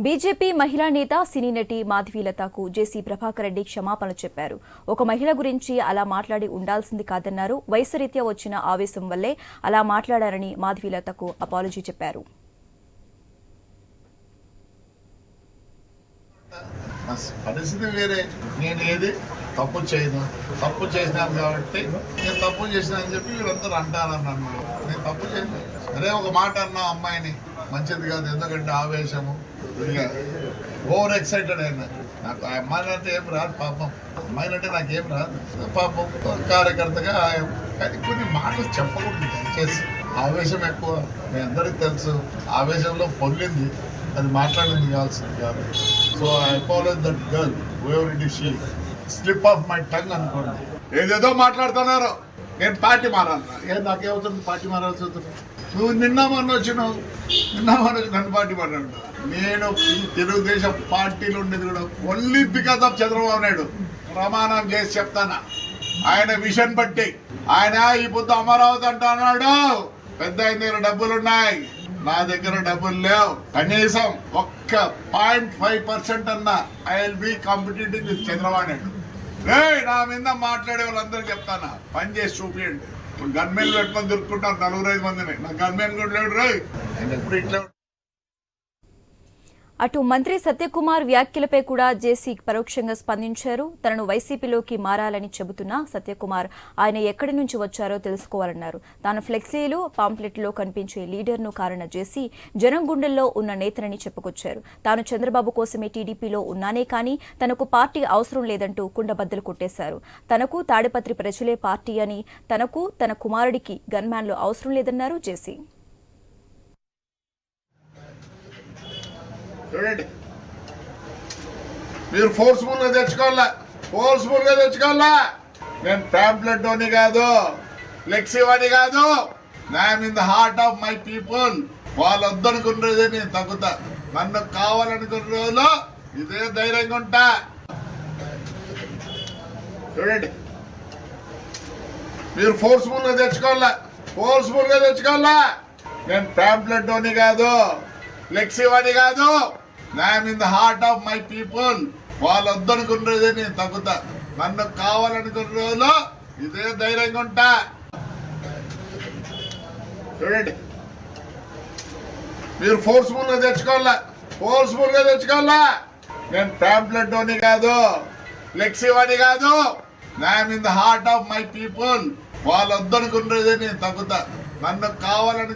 BJP మహిళా నేత సినీ నటి మాధవీలతకు జేసీ ప్రభాకర్ రెడ్డి క్షమాపణలు చెప్పారు. ఒక మహిళ గురించి అలా మాట్లాడి ఉండాల్సింది కాదన్నారు. వయసు రీత్యా వచ్చిన ఆవేశం వల్లే అలా మాట్లాడారని మాధవీలతకు అపాలజీ చెప్పారు. పరిస్థితి వేరే. నేను ఏది తప్పు చేయను. తప్పు చేసినాను కాబట్టి నేను తప్పు చేసినానని చెప్పి వీళ్ళందరూ అంటారని నేను తప్పు చేయను. అదే ఒక మాట అన్నా అమ్మాయిని మంచిది కాదు ఎందుకంటే ఆవేశము. ఓవర్ ఎక్సైటెడ్ అయినా. నాకు ఆ అమ్మాయిని అంటే ఏం రాదు పాపం. అమ్మాయిని అంటే నాకేం రాదు. పాపం కార్యకర్తగా కానీ కొన్ని మాటలు చెప్పకూడదు దయచేసి. ఆవేశం ఎక్కువ. మీ అందరికీ తెలుసు. ఆవేశంలో పొంగింది. అది మాట్లాడింది కావాల్సింది కాదు. So I follow that girl whatever it slip of my tongue అనుకోండి. ఏదేదో మాట్లాడుతున్నారు. నేను పార్టీ మారాలి. ఏం నాకేమవుతుంది పార్టీ మారాల్సి అవుతుంది నువ్వు నిన్న మొన్న వచ్చినావు. నిన్న మొన్న వచ్చి నన్ను పార్టీ మారాడు. నేను తెలుగుదేశం పార్టీలో ఉండేది కూడా only because of Chandrababu Naidu. ప్రమాణం చేసి చెప్తానా? ఆయన విషన్ బట్టి. ఆయన ఈ పొద్దు అమరావతి అంటున్నాడు. పెద్ద ఆయన దగ్గర డబ్బులు ఉన్నాయి నా దగ్గర డబ్బులు లేవు. కనీసం ఒక్క పాయింట్ ఫైవ్ పర్సెంట్ అన్న I will be competitive with Chandrababu Naidu. రే నా మీద మాట్లాడే వాళ్ళందరూ చెప్తానా? పని చేసి చూపించండి ఇప్పుడు గన్మెన్ పెట్టుకొని దొరుకుతుంటారు నలుగురు ఐదు మందిని. నా గన్మెన్ కూడా లేడు రే ఆయన ఎప్పుడు ఇట్లా అటు మంత్రి సత్యకుమార్ వ్యాఖ్యలపై కూడా జేసీ పరోక్షంగా స్పందించారు. తనను వైసీపీలోకి మారాలని చెబుతున్న సత్యకుమార్ ఆయన ఎక్కడి నుంచి వచ్చారో తెలుసుకోవాలన్నారు. తాను ఫ్లెక్సీలు పాంప్లెట్లో కనిపించే లీడర్ను కారణ జేసీ జనం గుండెల్లో ఉన్న నేతనని చెప్పుకొచ్చారు. తాను చంద్రబాబు కోసమే టీడీపీలో ఉన్నానే కానీ తనకు పార్టీ అవసరం లేదంటూ కుండబద్దలు కొట్టేశారు. తనకు తాడిపత్రి ప్రజలే పార్టీ అని తనకు తన కుమారుడికి గన్మ్యాన్లు అవసరం లేదన్నారు జేసీ. చూడండి. మీరు ఫోర్స్ఫుల్గా తెచ్చుకోవాలా? ఫోర్స్ఫుల్గా తెచ్చుకోవాలా? నేను ప్యాంప్లెట్ అని కాదు ఫ్లెక్సీ అని కాదు. I'm in the heart of my people వాళ్ళొద్దనుకున్నదే నేను తగ్గుతా. నన్ను కావాలనుకున్న రోజులు ఇదే ధైర్యంగా ఉంటా. చూడండి. మీరు ఫోర్స్ఫుల్గా తెచ్చుకోవాలా? ఫోర్స్ఫుల్గా తెచ్చుకోవాలా? నేను ప్యాంప్లెట్ అని కాదు ఫ్లెక్సీ అని కాదు. I'm in the heart of my people. వాళ్ళొద్దనుకున్నదే నేను తగ్గుతా. నన్ను కావాలనుకున్న రోజులు ఇదే ధైర్యంగా ఉంటా. చూడండి. మీరు ఫోర్స్ఫుల్గా తెచ్చుకోవాలా? ఫోర్స్ఫుల్గా తెచ్చుకోవాలా? నేను ప్యాంప్లెట్ అని కాదు ఫ్లెక్సీ అని కాదు. I'm in the heart of my people. వాళ్ళొద్దనుకున్నదే నేను తగ్గుతా. నన్ను కావాలని